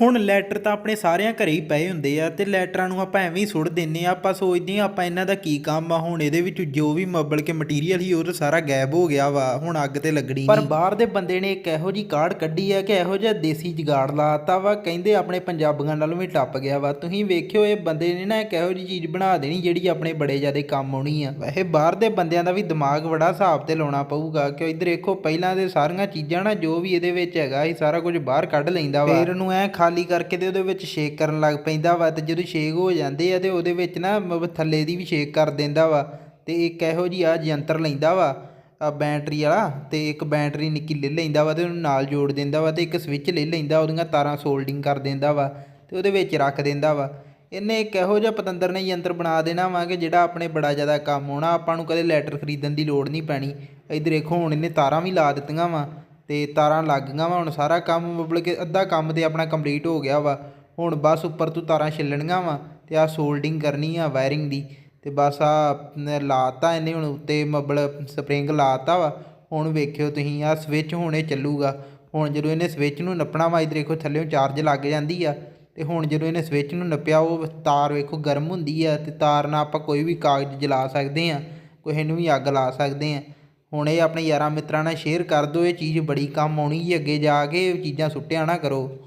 ਹੁਣ ਲੈਟਰ ਤਾਂ ਆਪਣੇ ਸਾਰਿਆਂ ਘਰੇ ਹੀ ਪਏ ਹੁੰਦੇ ਆ ਤੇ ਲੈਟਰਾਂ ਨੂੰ ਆਪਾਂ ਐਵੇਂ ਹੀ ਸੁੱਟ ਦਿੰਨੇ ਆ ਆਪਾਂ ਸੋਚਦੇ ਆ ਆਪਾਂ ਇਹਨਾਂ ਦਾ ਕੀ ਕੰਮ ਆ ਹੁਣ ਇਹਦੇ ਵਿੱਚ ਜੋ ਵੀ ਮੱਬਲ ਕੇ ਮਟੀਰੀਅਲ ਸੀ ਉਹ ਤਾਂ ਸਾਰਾ ਗਾਇਬ ਹੋ ਗਿਆ ਵਾ ਹੁਣ ਅੱਗ ਤੇ ਲੱਗਣੀ ਪਰ ਬਾਹਰ ਦੇ ਬੰਦੇ ਨੇ ਇੱਕ ਇਹੋ ਜੀ ਕਾਰਡ ਕੱਢੀ ਆ ਕਿ ਇਹੋ ਜਿਹਾ ਦੇਸੀ ਜੁਗਾੜ ਲਾਤਾ ਵਾ ਕਹਿੰਦੇ ਆਪਣੇ ਪੰਜਾਬੀਆਂ ਨਾਲੋਂ ਵੀ ਟੱਪ ਗਿਆ ਵਾ। ਤੁਸੀਂ ਵੇਖਿਓ ਇਹ ਬੰਦੇ ਨੇ ਨਾ ਇੱਕ ਇਹੋ ਜੀ ਚੀਜ਼ ਬਣਾ ਦੇਣੀ ਜਿਹੜੀ ਆਪਣੇ ਬੜੇ ਜ਼ਿਆਦੇ ਕੰਮ ਆਉਣੀ ਆ। ਵੈਸੇ ਬਾਹਰ ਦੇ ਬੰਦਿਆਂ ਦਾ ਵੀ ਦਿਮਾਗ ਬੜਾ ਹਿਸਾਬ ਤੇ ਲਾਉਣਾ ਪਊਗਾ ਕਿ ਇੱਧਰ ਦੇਖੋ ਪਹਿਲਾਂ ਦੇ ਸਾਰੀਆਂ ਚੀਜ਼ਾਂ ਨਾ ਜੋ ਵੀ ਇਹਦੇ ਵਿੱਚ ਹੈਗਾ ਇਹ ਸਾਰਾ ਕੁਝ ਬਾਹਰ ਕੱਢ ਲੈਂਦਾ ਵਾ। ਫਿਰ ਇਹਨੂੰ ਐ ਖਾਲੀ ਕਰਕੇ ਤੇ ਉਹਦੇ ਵਿੱਚ ਸ਼ੇਕ ਕਰਨ ਲੱਗ ਪੈਂਦਾ ਵਾ ਤੇ ਜਦੋਂ ਸ਼ੇਕ ਹੋ ਜਾਂਦੇ ਆ ਤੇ ਉਹਦੇ ਵਿੱਚ ਨਾ ਮ- ਥੱਲੇ ਦੀ ਵੀ ਸ਼ੇਕ ਕਰ ਦਿੰਦਾ ਵਾ ਤੇ ਇੱਕ ਇਹੋ ਜੀ ਆ ਯੰਤਰ ਲੈਂਦਾ ਵਾ, ਆ ਬੈਟਰੀ ਵਾਲਾ ਤੇ ਇੱਕ ਬੈਟਰੀ ਨਿੱਕੀ ਲੈ ਲੈਂਦਾ ਵਾ ਤੇ ਉਹਨੂੰ ਨਾਲ ਜੋੜ ਦਿੰਦਾ ਵਾ ਤੇ ਇੱਕ ਸਵਿੱਚ ਲੈ ਲੈਂਦਾ, ਉਹਦੀਆਂ ਤਾਰਾਂ ਸੋਲਡਿੰਗ ਕਰ ਦਿੰਦਾ ਵਾ ਤੇ ਉਹਦੇ ਵਿੱਚ ਰੱਖ ਦਿੰਦਾ ਵਾ। ਇਹਨੇ ਇੱਕ ਇਹੋ ਜਿਹਾ ਪਤੰਦਰ ਨੇ ਯੰਤਰ ਬਣਾ ਦੇਣਾ ਵਾ ਕਿ ਜਿਹੜਾ ਆਪਣੇ ਬੜਾ ਜ਼ਿਆਦਾ ਕੰਮ ਆਉਣਾ, ਆਪਾਂ ਨੂੰ ਕਦੇ ਲੈਟਰ ਖਰੀਦਣ ਦੀ ਲੋੜ ਨਹੀਂ ਪੈਣੀ। ਇੱਧਰ ਦੇਖੋ ਹੁਣ ਇਹਨੇ ਤਾਰਾਂ ਵੀ ਲਾ ਦਿੱਤੀਆਂ ਵਾ ਅਤੇ ਤਾਰਾਂ ਲੱਗ ਗਈਆਂ ਵਾ, ਹੁਣ ਸਾਰਾ ਕੰਮ ਮਤਲਬ ਕਿ ਅੱਧਾ ਕੰਮ ਤਾਂ ਆਪਣਾ ਕੰਪਲੀਟ ਹੋ ਗਿਆ ਵਾ। ਹੁਣ ਬਸ ਉੱਪਰ ਤੋਂ ਤਾਰਾਂ ਛਿੱਲਣੀਆਂ ਵਾ ਅਤੇ ਆ ਸੋਲਡਿੰਗ ਕਰਨੀ ਆ ਵਾਇਰਿੰਗ ਦੀ ਅਤੇ ਬਸ ਆ ਲਾਤਾ ਇਹਨੇ ਹੁਣ ਉੱਤੇ ਮਤਲਬ ਸਪਰਿੰਗ ਲਾਤਾ ਵਾ। ਹੁਣ ਵੇਖਿਓ ਤੁਸੀਂ, ਆਹ ਸਵਿੱਚ ਹੁਣ ਇਹ ਚੱਲੂਗਾ। ਹੁਣ ਜਦੋਂ ਇਹਨੇ ਸਵਿੱਚ ਨੂੰ ਨੱਪਣਾ ਵਾ, ਇੱਧਰ ਦੇਖੋ ਥੱਲੇੋਂ ਚਾਰਜ ਲੱਗ ਜਾਂਦੀ ਆ ਅਤੇ ਹੁਣ ਜਦੋਂ ਇਹਨੇ ਸਵਿੱਚ ਨੂੰ ਨੱਪਿਆ, ਉਹ ਤਾਰ ਵੇਖੋ ਗਰਮ ਹੁੰਦੀ ਆ ਅਤੇ ਤਾਰ ਨਾਲ ਆਪਾਂ ਕੋਈ ਵੀ ਕਾਗਜ਼ ਜਲਾ ਸਕਦੇ ਹਾਂ ਕਿਸੇ ਨੂੰ ਵੀ ਅੱਗ ਲਾ ਸਕਦੇ ਹਾਂ ਹੁਣ ਇਹ ਆਪਣੇ ਯਾਰਾਂ ਮਿੱਤਰਾਂ ਨਾਲ ਸ਼ੇਅਰ ਕਰ ਦਿਓ, ਇਹ ਚੀਜ਼ ਬੜੀ ਕੰਮ ਆਉਣੀ ਜੀ, ਅੱਗੇ ਜਾ ਕੇ ਇਹ ਚੀਜ਼ਾਂ ਸੁੱਟਿਆ ਨਾ ਕਰੋ।